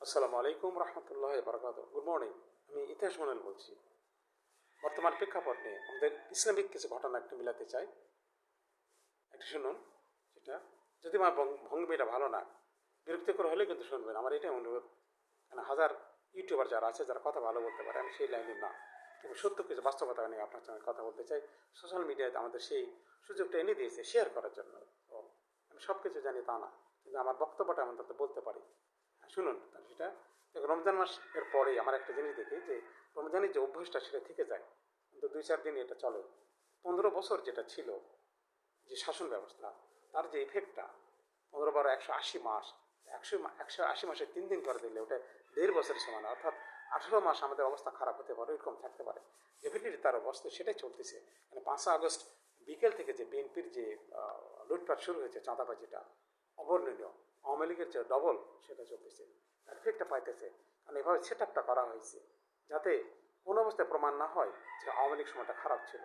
আসসালামু আলাইকুম রহমতুল্লাহ বরকাত গুড মর্নিং আমি ইতিহাস মন্ডল বলছি। বর্তমান প্রেক্ষাপট নিয়ে আমাদের ইসলামিক কিছু ঘটনা একটু মিলাতে চাই। একটু শুনুন সেটা যদি আমার ভঙ্গ- ভঙ্গিটা ভালো না বিরক্তিকর হলে কিন্তু শুনবেন। আমার এটাই অনুরোধ। কারণ হাজার ইউটিউবার যারা আছে, যারা কথা ভালো বলতে পারে, আমি সেই লাইনে না। তবে সত্য কিছু বাস্তবতা নিয়ে আপনার সঙ্গে কথা বলতে চাই। সোশ্যাল মিডিয়াতে আমাদের সেই সুযোগটা এনে দিয়েছে শেয়ার করার জন্য। আমি সব কিছু জানি তা না। কিন্তু আমার বক্তব্যটা আমি তাতে বলতে পারি। শুনুন তাহলে সেটা রমজান মাসের পরে আমার একটা জিনিস দেখি যে, রমজানের যে অভ্যাসটা সেটা থেকে যায়। কিন্তু দুই চার দিন এটা চলে। পনেরো বছর যেটা ছিল যে শাসন ব্যবস্থা, তার যে ইফেক্টটা পনেরো বারো একশো আশি মাস, একশো একশো আশি মাসে তিন দিন করে দিলে ওটা দেড় বছরের সমান, অর্থাৎ আঠেরো মাস আমাদের অবস্থা খারাপ হতে পারে এরকম থাকতে পারে। ডেফিনেটলি তার অবস্থা সেটাই চলতেছে। মানে পাঁচই আগস্ট বিকেল থেকে যে বিএনপির যে লুটপাট শুরু হয়েছে চাঁদাবাজিটা, অবর্ণনীয়। আওয়ামী লীগের যে ডবল সেটা চলতেছে। এফেক্টটা পাইতেছে। কারণ এভাবে সেট আপটা করা হয়েছে, যাতে কোনো অবস্থায় প্রমাণ না হয় যে আওয়ামী লীগ সময়টা খারাপ ছিল।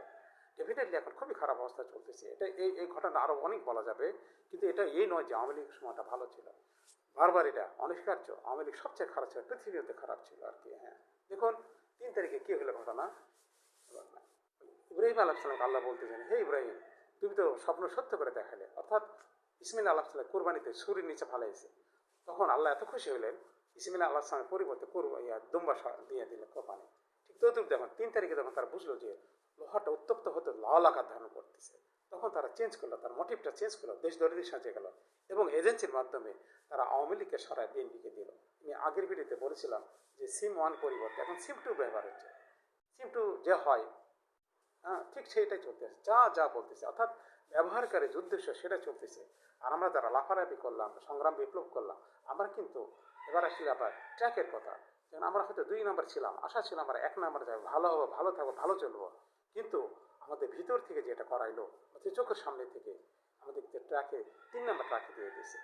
ডেফিনেটলি এখন খুবই খারাপ অবস্থা চলতেছে। এটা এই এই ঘটনা আরও অনেক বলা যাবে, কিন্তু এটা এই নয় যে আওয়ামী লীগ সময়টা ভালো ছিল। বারবার এটা অনিষ্কার্য আওয়ামী লীগ সবচেয়ে খারাপ ছিল, পৃথিবীতে খারাপ ছিল আর কি হ্যাঁ। দেখুন, তিন তারিখে কী হলো ঘটনা? ইব্রাহিম আলাহ সালামকে আল্লাহ বলতেছেন, হে ইব্রাহিম, তুমি তো স্বপ্ন সত্য করে দেখালে। অর্থাৎ ইসমাইল আল্লাহ সাল্লাম কোরবানিতে সুরির নিচে ফালাইছে। তখন আল্লাহ এত খুশি হলেন ইসমাইল আল্লাহ সালামের পরিবর্তে কোরবা, ইয়া দুম্বা দিয়ে দিলেন কোরবানি। ঠিক তদুর দেখুন তিন তারিখে যখন তারা বুঝলো যে লোহাটা উত্তপ্ত হতে লাল আকার ধারণ করতেছে, তখন তারা চেঞ্জ করল, তার মোটিভটা চেঞ্জ করল, দেশ দরিদ্র সাজিয়ে গেল এবং এজেন্সির মাধ্যমে তারা আওয়ামী লীগকে সরায় বিএনপিকে দিল। আমি আগের ভিডিওতে বলেছিলাম যে সিম ওয়ান পরিবর্তে, এখন সিম টু ব্যবহার হচ্ছে। সিম টু যে হ্যাঁ ঠিক সেইটাই চলতেছে। যা যা বলতেছে, অর্থাৎ ব্যবহারকারী উদ্দেশ্য সেটা চলতেছে। আর আমরা যারা লাফালাফি করলাম, সংগ্রাম বিপ্লব করলাম, আমরা কিন্তু এবার আসলে আবার ট্র্যাকের কথা। যেমন আমরা হয়তো দুই নম্বর ছিলাম, আশা ছিল আমরা এক নম্বরে যাব, ভালো হব, ভালো থাকব, ভালো চলবো। কিন্তু আমাদের ভিতর থেকে যেটা করাইলো, অতি চোখের সামনে থেকে আমাদের ট্র্যাকে তিন নম্বর ট্র্যাকে দিয়ে দিয়েছে।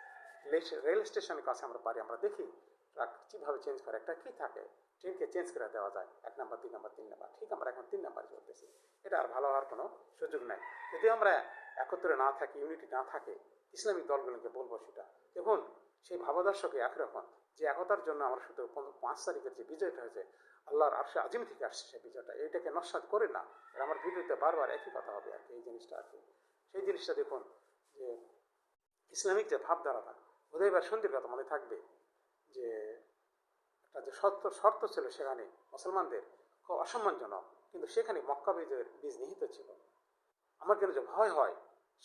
রেল স্টেশনের কাছে আমরা পারি আমরা দেখি ট্রাক কীভাবে চেঞ্জ করে, একটা কী থাকে? ট্রেনকে চেঞ্জ করে দেওয়া যায়, এক নম্বর দুই নম্বর তিন নম্বর ঠিক আমরা এখন তিন নাম্বার চলতেছি। এটা আর ভালো হওয়ার কোনো সুযোগ নাই। যদি আমরা একত্রে না থাকি ইউনিটি না থাকে, ইসলামিক দলগুলোকে বলব সেটা। দেখুন, সেই ভাবাদর্শকে একরকম যে একতার জন্য আমরা শুধু পাঁচ তারিখের যে বিজয়টা হয়েছে, আল্লাহর আরশে আজিম থেকে আসছে সেই বিজয়টা এটাকে নস্বাত করে না। আমার ভিডিওতে বারবার একই কথা হবে আর কি, এই জিনিসটা আর কি। সেই জিনিসটা দেখুন, যে ইসলামিক যে ভাবধারাটা এবার সন্ধির কথা মনে থাকবে, যে একটা যে শর্ত শর্ত ছিল সেখানে মুসলমানদের খুব অসম্মানজনক কিন্তু সেখানে মক্কা বিজয়ের বীজ নিহিত ছিল। আমার কেন যে ভয় হয়,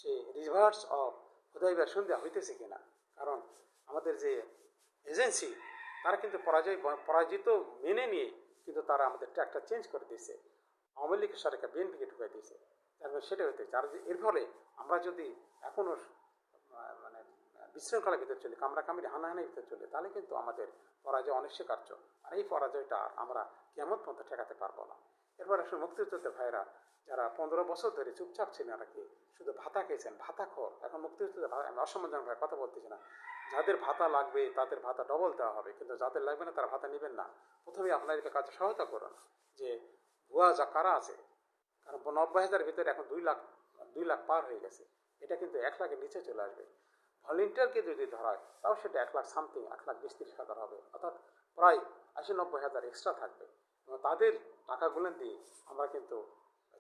সে রিভার্স অফ হুদাইবার সন্ধ্যা হইতেছে কিনা? কারণ আমাদের যে এজেন্সি তারা কিন্তু পরাজয় পরাজিত মেনে নিয়ে কিন্তু তারা আমাদের ট্র্যাকটা চেঞ্জ করে দিয়েছে। আওয়ামী লীগের সরকার বিএনপিকে ঢুকাই দিয়েছে। তারপর সেটা হতে আর এর ফলে আমরা যদি এখনও মানে বিশৃঙ্খলার ভিতরে চলি কামড়া কামড়ি হানাহানির ভিতরে চলি, তাহলে কিন্তু আমাদের পরাজয় অনিশ্চয়কার্য আর এই পরাজয়টা আমরা কেমন পর্যন্ত ঠেকাতে পারব না। এরপর আসলে মুক্তিযুদ্ধের ভাইরা যারা পনেরো বছর ধরে চুপচাপ ছিলেন আর কি, শুধু ভাতা খেয়েছেন, ভাতা খোর। এখন মুক্তিযুদ্ধের ভা- আমি অসম্মানজনক কথা বলতেছি না। যাদের ভাতা লাগবে, তাদের ভাতা ডবল দেওয়া হবে। কিন্তু যাদের লাগবে না, তারা ভাতা নেবেন না। প্রথমে আপনাদেরকে কাজে সহায়তা করুন যে, ভুয়া যা কারা আছে, কারণ নব্বই হাজারের ভিতরে এখন দুই লাখ দুই লাখ পার হয়ে গেছে। এটা কিন্তু এক লাখের নিচে চলে আসবে। ভলেন্টিয়ারকে যদি ধরা হয়, তাও সেটা এক লাখ সামথিং এক লাখ বিশ হাজার হবে। অর্থাৎ প্রায় আশি নব্বই হাজার এক্সট্রা থাকবে। তাদের টাকাগুলো দিয়ে আমরা কিন্তু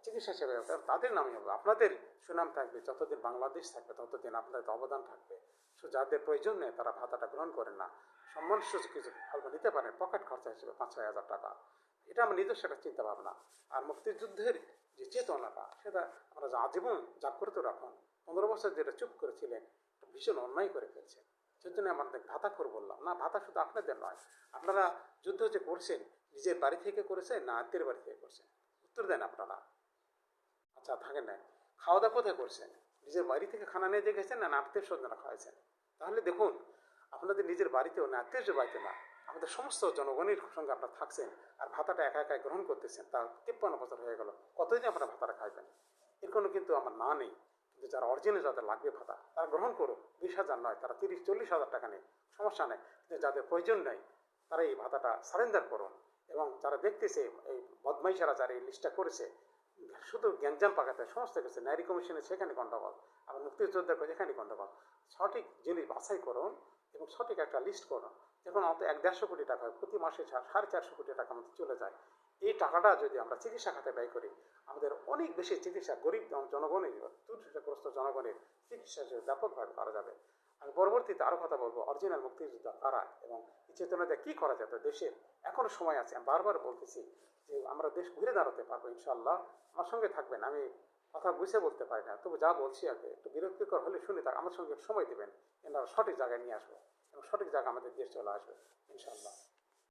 চিকিৎসা সেবা তাদের নামই হবে। আপনাদের সুনাম থাকবে, যতদিন বাংলাদেশ থাকবে, ততদিন আপনাদের অবদান থাকবে। সো যাদের প্রয়োজন নেই, তারা ভাতাটা গ্রহণ করেন না। সম্মান সুযোগ কিছু অল্প নিতে পারেন, পকেট খরচা হিসেবে পাঁচ ছয় হাজার টাকা। এটা আমার নিজস্ব একটা চিন্তা ভাবনা আর মুক্তিযুদ্ধের যে চেতনাটা, সেটা আমরা যা আজীবন জাগ্রত রাখুন। পনেরো বছর যেটা চুপ করেছিলেন ভীষণ অন্যায় করে ফেলছেন। সেজন্য আমাদের ভাতা করে বললাম। না, ভাতা শুধু আপনাদের নয়, আপনারা যুদ্ধ যে করছেন নিজের বাড়ি থেকে করেছে না আত্মীয় বাড়ি থেকে করছেন উত্তর দেন আপনারা। আচ্ছা থাকেন না খাওয়া দাওয়া কোথায় করছেন? নিজের বাড়ি থেকে খানা নিয়ে যে গেছেন না আত্মীয় স্বজনরা খাওয়াইছেন? তাহলে দেখুন, আপনাদের নিজের বাড়িতেও না আত্মীয় বাড়িতে না, আমাদের সমস্ত জনগণের সঙ্গে আপনারা থাকছেন আর ভাতাটা একা একা গ্রহণ করতেছেন তা তিপ্পান্ন বছর হয়ে গেল। কতদিন আপনারা ভাতাটা খাইবেন? এর কোনো কিন্তু আমার না নেই। কিন্তু যারা অরিজিনাল যাদের লাগবে ভাতা, তারা গ্রহণ করুক। বিশ হাজার নয়, তারা তিরিশ, চল্লিশ হাজার টাকা নেই, সমস্যা নেই। কিন্তু যাদের প্রয়োজন নেই, তারা এই ভাতাটা সারেন্ডার করুন। এবং যারা দেখতেছে, এই বদমাইশারা যারা এই লিস্টটা করেছে, শুধু গ্যাঞ্জাম পাকাতে সমস্ত কিছু, নারী কমিশনে সেখানে গণ্ডগোল আবার মুক্তিযোদ্ধার এখানে গণ্ডগোল সঠিক জিনিস বাছাই করুন এবং সঠিক একটা লিস্ট করুন। যখন অত এক দেড়শো কোটি টাকা প্রতি মাসে সাড়ে চারশো কোটি টাকা আমাদের চলে যায়। এই টাকাটা যদি আমরা চিকিৎসা খাতে ব্যয় করি, আমাদের অনেক বেশি চিকিৎসা গরিব জনগণের দুর্নীতিগ্রস্ত জনগণের চিকিৎসা ব্যাপকভাবে করা যাবে। আমি পরবর্তীতে আরও কথা বলব। অরিজিনাল মুক্তিযোদ্ধা তারা এবং চেতনাতে কী করা যেত দেশের এখনও সময় আছে। আমি বারবার বলতেছি যে আমরা দেশ ঘুরে দাঁড়াতে পারব ইনশাল্লাহ আমার সঙ্গে থাকবেন। আমি কথা বুঝে বলতে পারি না। তবু যা বলছি আগে একটু বিরক্তিকর হলে শুনে, তার আমার সঙ্গে সময় দেবেন। এনারা সঠিক জায়গায় নিয়ে আসব এবং সঠিক জায়গা আমাদের দেশ চলে আসবে ইনশাল্লাহ